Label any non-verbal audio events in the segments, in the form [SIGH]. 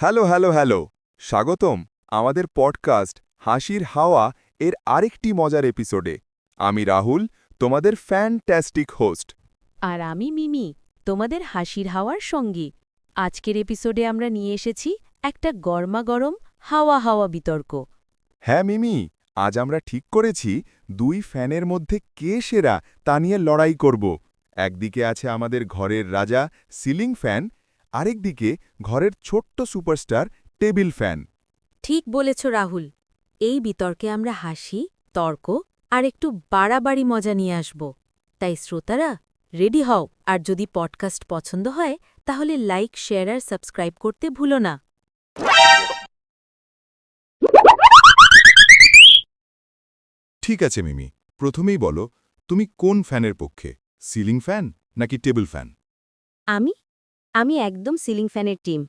Hello hello hello. স্বাগতম আমাদের podcast হাসির হাওয়া এর আরেকটি মজার এপিসোডে। আমি রাহুল তোমাদের ফ্যান্টাস্টিক হোস্ট। আর আমি মিমি তোমাদের হাসির হাওয়ার সঙ্গী। আজকের এপিসোডে আমরা নিয়ে এসেছি একটা গরমাগরম হাওয়া হাওয়া বিতর্ক। হ্যাঁ মিমি আজ আমরা ঠিক করেছি দুই ফ্যানের মধ্যে কে সেরা তা নিয়ে লড়াই করব। একদিকে আছে আমাদের ঘরের রাজা সিলিং ফ্যান আরেকদিকে ঘরের ছোট্ট সুপারস্টার টেবিল ফ্যান। ঠিক বলেছ রাহুল। এই বিতর্কে আমরা হাসি তর্ক আর একটু বাড়াবাড়ি মজা নিয়ে আসব। তাই শ্রোতারা রেডি হও। আর যদি পডকাস্ট পছন্দ হয় তাহলে লাইক শেয়ার আর সাবস্ক্রাইব করতে ভুলো না। ঠিক আছে মিমি। প্রথমেই বলো তুমি কোন ফ্যানের পক্ষে? সিলিং ফ্যান নাকি টেবিল ফ্যান? আমি? আমি একদম সিলিং ফ্যানের টিম।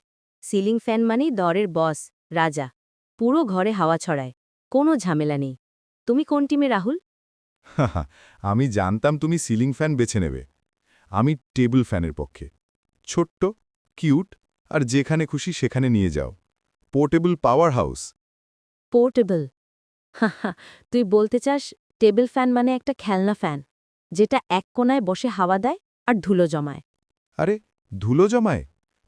সিলিং ফ্যান মানেই দরের বস রাজা। পুরো ঘরে হাওয়া ছড়ায়। কোনো ঝামেলা নেই। তুমি কোন টিমে রাহুল? আমি জানতাম তুমি সিলিং ফ্যান বেছে নেবে। আমি টেবিল ফ্যানের পক্ষে। ছোট্ট কিউট আর যেখানে খুশি সেখানে নিয়ে যাও। Portable power house. পোর্টেবল? তুই বলতে চাস টেবিল ফ্যান মানে একটা খেলনা ফ্যান যেটা এক কোনায় বসে হাওয়া দেয় আর ধুলো জমায়। আরে ধুলো জমায়?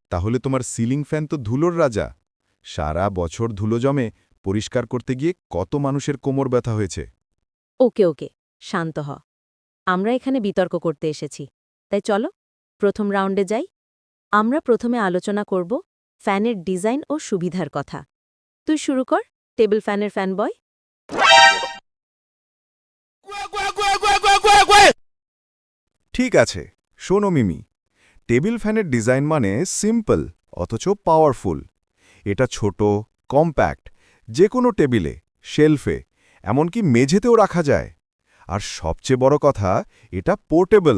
তাহলে তোমার সিলিং ফ্যান তো ধুলোর রাজা। সারা বছর ধুলো জমে পরিষ্কার করতে গিয়ে কত মানুষের কোমর ব্যথা হয়েছে। ওকে ওকে শান্ত হ। আমরা এখানে বিতর্ক করতে এসেছি। তাই চলো প্রথম রাউন্ডে যাই। আমরা প্রথমে আলোচনা করব ফ্যানের ডিজাইন ও সুবিধার কথা। তুই শুরু কর টেবিল ফ্যানের ফ্যান বয় ঠিক আছে শোনো মিমি। টেবিল ফ্যানের ডিজাইন মানে সিম্পল, অথচ পাওয়ারফুল। এটা ছোট, কম্প্যাক্ট যে কোনো টেবিলে, শেলফে, এমনকি মেঝেতেও রাখা যায়। আর সবচেয়ে বড় কথা, এটা পোর্টেবল।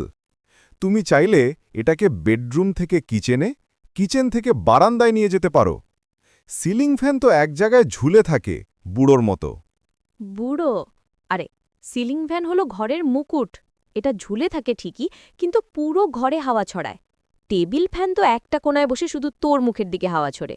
তুমি চাইলে এটাকে বেডরুম থেকে কিচেনে, কিচেন থেকে বারান্দায় নিয়ে যেতে পারো। সিলিং ফ্যান তো এক জায়গায় ঝুলে থাকে, বুড়োর মতো। বুড়ো? আরে, সিলিং ফ্যান হলো ঘরের মুকুট। এটা ঝুলে থাকে ঠিকই, কিন্তু পুরো ঘরে হাওয়া ছড়ায়। টেবিল ফ্যান তো একটা কোনায় বসে শুধু তোর মুখের দিকে হাওয়া ছড়ে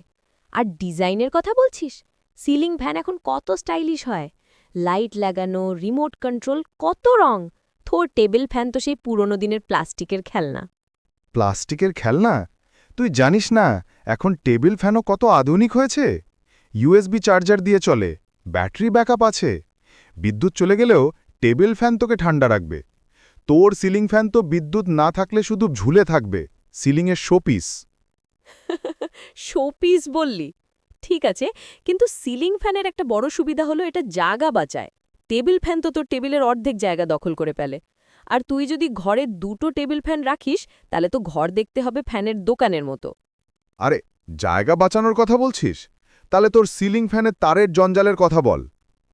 আর ডিজাইনের কথা বলছিস? সিলিং ফ্যান এখন কত স্টাইলিশ হয়। লাইট লাগানো, রিমোট কন্ট্রোল, কত রং। তোর টেবিল ফ্যান তো সেই পুরনো দিনের প্লাস্টিকের খেলনা। প্লাস্টিকের খেলনা? তুই জানিস না, এখন টেবিল ফ্যানও কত আধুনিক হয়েছে? ইউএসবি চার্জার দিয়ে চলে, ব্যাটারি ব্যাকআপ আছে। বিদ্যুৎ চলে গেলেও টেবিল ফ্যান তোকে ঠান্ডা রাখবে। তোর সিলিং ফ্যান তো বিদ্যুৎ না থাকলে শুধু ঝুলে থাকবে। সিলিংয়ের শোপিস। শোপিস বললি? ঠিক আছে কিন্তু সিলিং ফ্যানের একটা বড় সুবিধা হলো এটা জায়গা বাঁচায়। টেবিল ফ্যান তো তোর টেবিলের অর্ধেক জায়গা দখল করে ফেলে। আর তুই যদি ঘরে দুটো টেবিল ফ্যান রাখিস তাহলে তো ঘর দেখতে হবে ফ্যানের দোকানের মতো। আরে জায়গা বাঁচানোর কথা বলছিস? তাহলে তোর সিলিং ফ্যানের তারের জঞ্জালের কথা বল।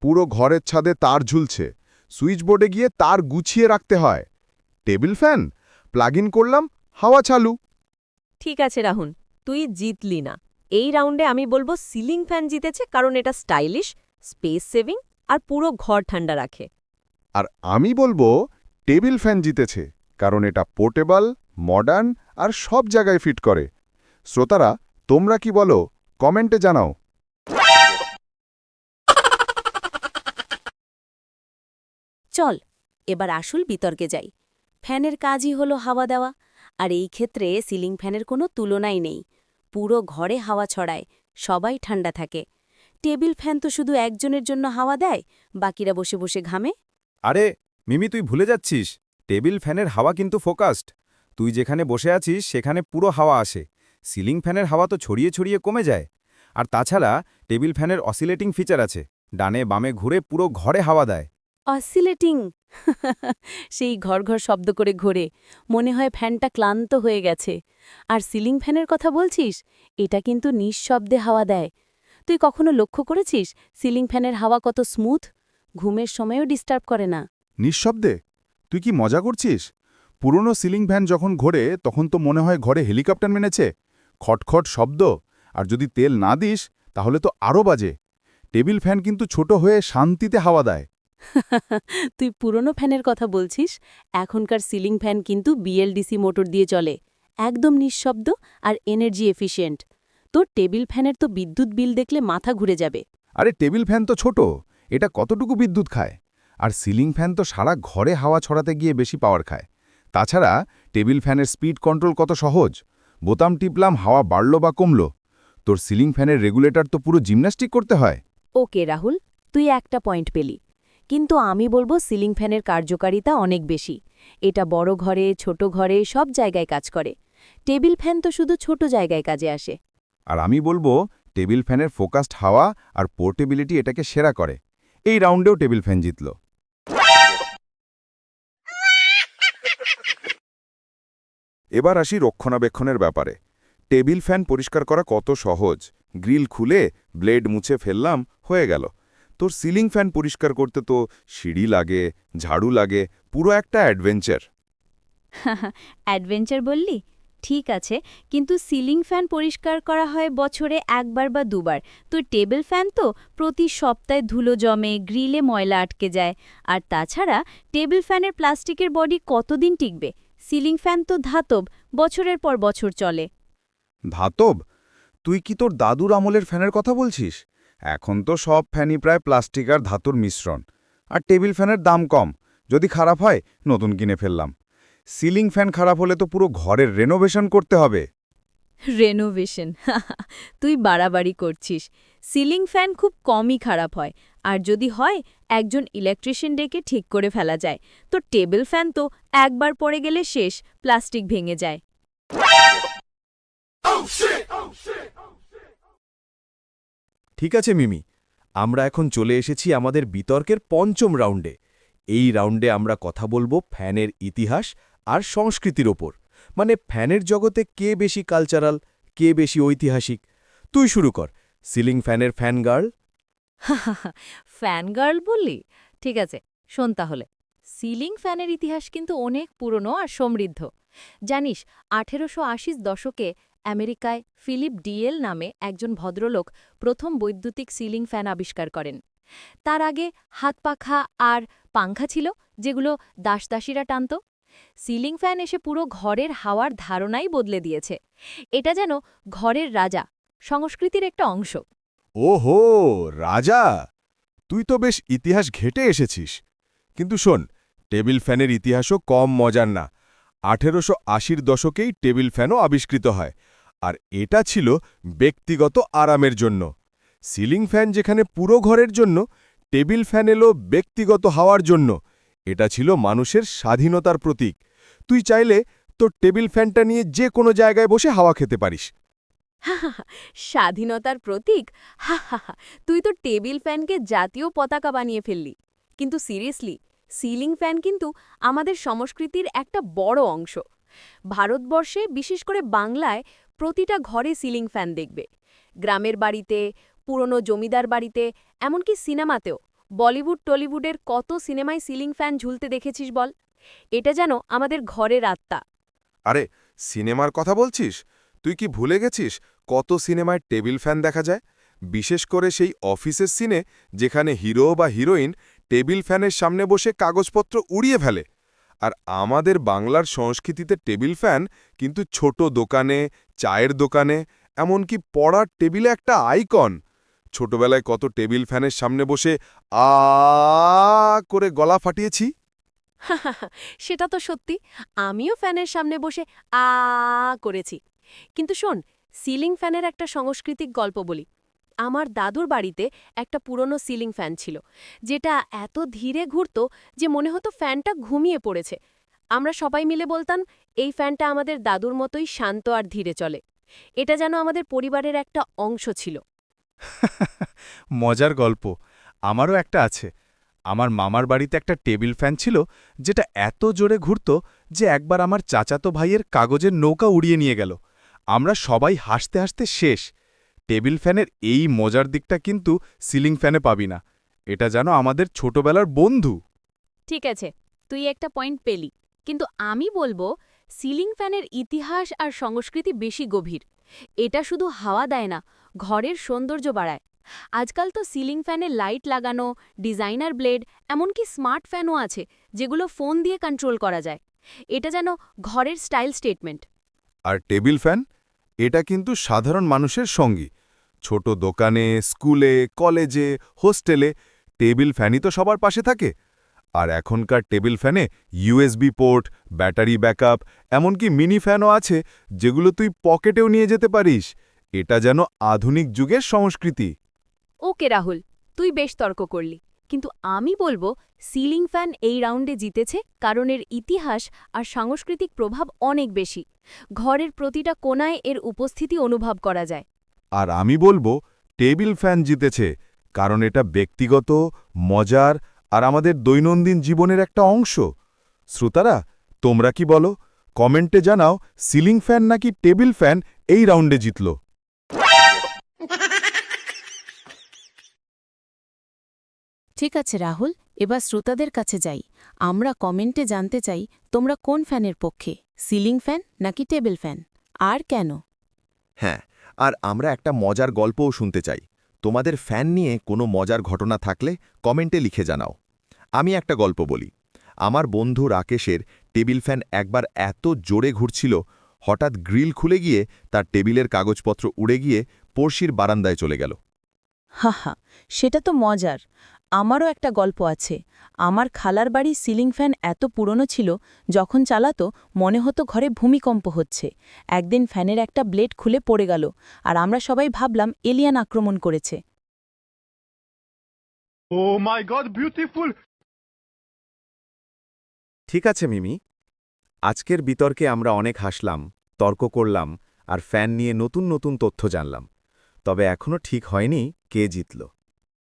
পুরো ঘরের ছাদে তার ঝুলছে। সুইচ বোর্ডে গিয়ে তার গুছিয়ে রাখতে হয়। Table fan? প্লাগ ইন করলাম হাওয়া চালু। ঠিক আছে রাহুল তুই জিতলি না। এই রাউন্ডে আমি বলব সিলিং ফ্যান জিতেছে কারণ এটা স্টাইলিশ স্পেস সেভিং আর পুরো ঘর ঠান্ডা রাখে। আর আমি বলব টেবিল ফ্যান জিতেছে কারণ এটা পোর্টেবল মডার্ন আর সব জায়গায় ফিট করে। শ্রোতারা তোমরা কি বলো? কমেন্টে জানাও। চল এবার আসল বিতর্কে যাই। ফ্যানের কাজই হলো হাওয়া দেওয়া। আর এই ক্ষেত্রে সিলিং ফ্যানের কোনো তুলনাই নেই। পুরো ঘরে হাওয়া ছড়ায়, সবাই ঠান্ডা থাকে। টেবিল ফ্যান তো শুধু একজনের জন্য হাওয়া দেয়, বাকিরা বসে বসে ঘামে। আরে, মিমি, তুই ভুলে যাচ্ছিস, টেবিল ফ্যানের হাওয়া কিন্তু ফোকাসড। তুই যেখানে বসে আছিস, সেখানে পুরো হাওয়া আসে। সিলিং ফ্যানের হাওয়া তো ছড়িয়ে ছড়িয়ে কমে যায়। আর তাছাড়া, টেবিল ফ্যানের অসিলেটিং ফিচার আছে। ডানে বামে ঘুরে পুরো ঘরে হাওয়া দেয়। অসিলেটিং। সেই ঘর ঘর শব্দ করে ঘোরে। মনে হয় ফ্যানটা ক্লান্ত হয়ে গেছে। আর সিলিং ফ্যানের কথা বলছিস? এটা কিন্তু নিঃশব্দে হাওয়া দেয়। তুই কখনো লক্ষ্য করেছিস সিলিং ফ্যানের হাওয়া কত স্মুথ? ঘুমের সময়ও ডিস্টার্ব করে না। নিঃশব্দে? তুই কি মজা করছিস? পুরনো সিলিং ফ্যান যখন ঘোরে, তখন তো মনে হয় ঘরে হেলিকপ্টার মেনেছে। খটখট শব্দ। আর যদি তেল না দিস, তাহলে তো আরও বাজে। টেবিল ফ্যান কিন্তু ছোট হয়ে শান্তিতে হাওয়া দেয়। [LAUGHS] তুই পুরনো ফ্যানের কথা বলছিস? এখনকার সিলিং ফ্যান কিন্তু বিএলডিসি মোটর দিয়ে চলে। একদম নিঃশব্দ আর এনার্জি এফিশিয়েন্ট তোর টেবিল ফ্যানের তো বিদ্যুৎ বিল দেখলে মাথা ঘুরে যাবে। আরে টেবিল ফ্যান তো ছোট এটা কতটুকু বিদ্যুৎ খায়? আর সিলিং ফ্যান তো সারা ঘরে হাওয়া ছড়াতে গিয়ে বেশি পাওয়ার খায়। তাছাড়া টেবিল ফ্যানের স্পিড কন্ট্রোল কত সহজ? বোতাম টিপলাম হাওয়া বাড়ল বা কমল। তোর সিলিং ফ্যানের রেগুলেটর তো পুরো জিমন্যাস্টিক করতে হয়। ওকে রাহুল তুই একটা পয়েন্ট পেলি। কিন্তু আমি বলব সিলিং ফ্যানের কার্যকারিতা অনেক বেশি। এটা বড় ঘরে, ছোট ঘরে, সব জায়গায় কাজ করে। টেবিল ফ্যান তো শুধু ছোট জায়গায় কাজে আসে। আর আমি বলব, টেবিল ফ্যানের ফোকাসড হাওয়া আর পোর্টেবিলিটি এটাকে সেরা করে। এই রাউন্ডেও টেবিল ফ্যান জিতল। এবার আসি রক্ষণাবেক্ষণের ব্যাপারে। টেবিল ফ্যান পরিষ্কার করা কত সহজ। গ্রিল খুলে, ব্লেড মুছে ফেললাম, হয়ে গেল। তোর সিলিং ফ্যান পরিষ্কার করতে তো সিঁড়ি লাগে ঝাড়ু লাগে পুরো একটা অ্যাডভেঞ্চার। [LAUGHS] অ্যাডভেঞ্চার বললি? ঠিক আছে কিন্তু সিলিং ফ্যান পরিষ্কার করা হয় বছরে একবার বা দুবার। তো টেবিল ফ্যান তো প্রতি সপ্তাহে ধুলো জমে গ্রিলে ময়লা আটকে যায়। আর তাছাড়া টেবিল ফ্যানের প্লাস্টিকের বডি কতদিন টিকবে? সিলিং ফ্যান তো ধাতব বছরের পর বছর চলে। ধাতব? তুই কি তোর দাদুর আমলের ফ্যানের কথা বলছিস? এখন তো সব ফ্যানই প্রায় প্লাস্টিক আর ধাতুর মিশ্রণ। আর টেবিল ফ্যানের দাম কম। যদি খারাপ হয়, নতুন কিনে ফেললাম। সিলিং ফ্যান খারাপ হলে তো পুরো ঘরের রেনোভেশন করতে হবে। রেনোভেশন [LAUGHS] তুই বাড়াবাড়ি করছিস। সিলিং ফ্যান খুব কমই খারাপ হয়। আর যদি হয়, একজন ইলেকট্রিশিয়ান ডেকে ঠিক করে ফেলা যায়। তো টেবিল ফ্যান তো একবার পড়ে গেলে শেষ, প্লাস্টিক ভেঙে যায়। ঠিক আছে, মিমি। আমরা এখন চলে এসেছি আমাদের বিতর্কের পঞ্চম রাউন্ডে। এই রাউন্ডে আমরা কথা বলব ফ্যানের ইতিহাস আর সংস্কৃতির ওপর। মানে ফ্যানের জগতে কে বেশি কালচারাল কে বেশি ঐতিহাসিক? তুই শুরু কর। সিলিং ফ্যানের ফ্যান গার্ল? [LAUGHS] ফ্যান গার্ল বললি? ঠিক আছে, শোন তাহলে। সিলিং ফ্যানের ইতিহাস কিন্তু অনেক পুরনো আর সমৃদ্ধ। জানিস, আঠেরোশো দশকে আমেরিকায় ফিলিপ ডিএল নামে একজন ভদ্রলোক প্রথম বৈদ্যুতিক সিলিং ফ্যান আবিষ্কার করেন। তার আগে হাত পাখা আর পাংখা ছিল, যেগুলো দাসদাসীরা টানত। সিলিং ফ্যান এসে পুরো ঘরের হাওয়ার ধারণাই বদলে দিয়েছে। এটা যেন ঘরের রাজা, সংস্কৃতির একটা অংশ। ওহো, রাজা? তুই তো বেশ ইতিহাস ঘেটে এসেছিস। কিন্তু শোন টেবিল ফ্যানের ইতিহাসও কম মজার না। আঠেরোশো আশির দশকেই টেবিল ফ্যানও আবিষ্কৃত হয়, আর এটা ছিল ব্যক্তিগত আরামের জন্য। সিলিং ফ্যান যেখানে পুরো ঘরের জন্য, টেবিল ফ্যান এলো ব্যক্তিগত হাওয়ার জন্য। এটা ছিল মানুষের স্বাধীনতার প্রতীক। তুই চাইলে তোর টেবিল ফ্যানটা নিয়ে যে কোনো জায়গায় বসে হাওয়া খেতে পারিস। [LAUGHS] স্বাধীনতার প্রতীক? হা তুই তো টেবিল ফ্যানকে জাতীয় পতাকা বানিয়ে ফেললি। কিন্তু সিরিয়াসলি সিলিং ফ্যান কিন্তু আমাদের সংস্কৃতির একটা বড় অংশ। ভারতবর্ষে বিশেষ করে বাংলায় প্রতিটা ঘরে সিলিং ফ্যান দেখবে। গ্রামের বাড়িতে, পুরনো জমিদার বাড়িতে, এমনকি সিনেমাতেও বলিউড, টলিউডের কত সিনেমায় সিলিং ফ্যান ঝুলতে দেখেছিস বল? এটা যেন আমাদের ঘরের আত্মা। আরে, সিনেমার কথা বলছিস? তুই কি ভুলে গেছিস কত সিনেমায় টেবিল ফ্যান দেখা যায়? বিশেষ করে সেই অফিসের সিনে যেখানে হিরো বা হিরোইন টেবিল ফ্যানের সামনে বসে কাগজপত্র উড়িয়ে ফেলে। আর আমাদের বাংলার সংস্কৃতিতে টেবিল ফ্যান কিন্তু ছোট দোকানে, চায়ের দোকানে, এমনকি পড়ার টেবিলে একটা আইকন। ছোটবেলায় কত টেবিল ফ্যানের সামনে বসে আ, করে গলা ফাটিয়েছি। [LAUGHS] সেটা তো সত্যি। আমিও ফ্যানের সামনে বসে আ, করেছি। কিন্তু শোন, সিলিং ফ্যানের একটা সাংস্কৃতিক গল্প বলি। আমার দাদুর বাড়িতে একটা পুরনো সিলিং ফ্যান ছিল, যেটা এত ধীরে ঘুরত যে মনে হতো ফ্যানটা ঘুমিয়ে পড়েছে। আমরা সবাই মিলে বলতাম, এই ফ্যানটা আমাদের দাদুর মতোই শান্ত আর ধীরে চলে। এটা যেন আমাদের পরিবারের একটা অংশ ছিল। [LAUGHS] মজার গল্প। আমারও একটা আছে। আমার মামার বাড়িতে একটা টেবিল ফ্যান ছিল, যেটা এত জোরে ঘুরত যে একবার আমার চাচাতো ভাইয়ের কাগজের নৌকা উড়িয়ে নিয়ে গেল। আমরা সবাই হাসতে হাসতে শেষ। টেবিল ফ্যানের এই মজার দিকটা কিন্তু সিলিং ফ্যানে পাবি না। এটা যেন আমাদের ছোটবেলার বন্ধু। ঠিক আছে তুই একটা পয়েন্ট পেলি। কিন্তু আমি বলব সিলিং ফ্যানের ইতিহাস আর সংস্কৃতি বেশি গভীর। এটা শুধু হাওয়া দেয় না ঘরের সৌন্দর্য বাড়ায়। আজকাল তো সিলিং ফ্যানে লাইট লাগানো ডিজাইনার ব্লেড এমনকি স্মার্ট ফ্যানও আছে যেগুলো ফোন দিয়ে কন্ট্রোল করা যায়। এটা যেন ঘরের স্টাইল স্টেটমেন্ট। আর টেবিল ফ্যান? এটা কিন্তু সাধারণ মানুষের সঙ্গী। ছোট দোকানে, স্কুলে, কলেজে, হোস্টেলে টেবিল ফ্যানই তো সবার পাশে থাকে। আর এখনকার টেবিল ফ্যানে ইউএসবি পোর্ট, ব্যাটারি ব্যাকআপ, এমনকি মিনি ফ্যানও আছে যেগুলো তুই পকেটেও নিয়ে যেতে পারিস। এটা যেন আধুনিক যুগের সংস্কৃতি। ওকে রাহুল, তুই বেশ তর্ক করলি। কিন্তু আমি বলব, সিলিং ফ্যান এই রাউন্ডে জিতেছে কারণ এর ইতিহাস আর সাংস্কৃতিক প্রভাব অনেক বেশি। ঘরের প্রতিটা কোনায় এর উপস্থিতি অনুভব করা যায়। আর আমি বলব, টেবিল ফ্যান জিতেছে কারণ এটা ব্যক্তিগত, মজার আর আমাদের দৈনন্দিন জীবনের একটা অংশ। শ্রোতারা, তোমরা কি বলো? কমেন্টে জানাও, সিলিং ফ্যান নাকি টেবিল ফ্যান এই রাউন্ডে জিতল। ঠিক আছে রাহুল এবার শ্রোতাদের কাছে যাই। আমরা কমেন্টে জানতে চাই তোমরা কোন ফ্যানের পক্ষে সিলিং ফ্যান নাকি টেবিল ফ্যান? আর কেন? হ্যাঁ আর আমরা একটা মজার গল্পও শুনতে চাই। তোমাদের ফ্যান নিয়ে কোনো মজার ঘটনা থাকলে কমেন্টে লিখে জানাও। আমি একটা গল্প বলি। আমার বন্ধু রাকেশের টেবিল ফ্যান একবার এত জোরে ঘুরছিল হঠাৎ গ্রিল খুলে গিয়ে তার টেবিলের কাগজপত্র উড়ে গিয়ে পড়শির বারান্দায় চলে গেল। হা হা সেটা তো মজার। আমারও একটা গল্প আছে। আমার খালার বাড়ির সিলিং ফ্যান এত পুরনো ছিল যখন চালাতো মনে হতো ঘরে ভূমিকম্প হচ্ছে। একদিন ফ্যানের একটা ব্লেড খুলে পড়ে গেল আর আমরা সবাই ভাবলাম এলিয়ান আক্রমণ করেছে। god, beautiful! ঠিক আছে মিমি। আজকের বিতর্কে আমরা অনেক হাসলাম তর্ক করলাম আর ফ্যান নিয়ে নতুন নতুন তথ্য জানলাম। তবে এখনও ঠিক হয়নি কে জিতল।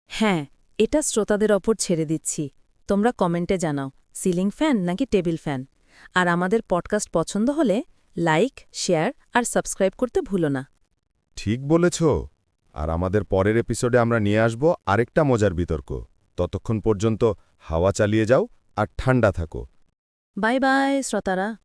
হ্যাঁ এটা শ্রোতাদের ওপর ছেড়ে দিচ্ছি। তোমরা কমেন্টে জানাও সিলিং ফ্যান নাকি টেবিল ফ্যান? আর আমাদের পডকাস্ট পছন্দ হলে লাইক শেয়ার আর সাবস্ক্রাইব করতে ভুলো না। ঠিক বলেছ। আর আমাদের পরের এপিসোডে আমরা নিয়ে আসব আরেকটা মজার বিতর্ক। ততক্ষণ পর্যন্ত হাওয়া চালিয়ে যাও আর ঠান্ডা থাকো। বাই বাই শ্রোতারা।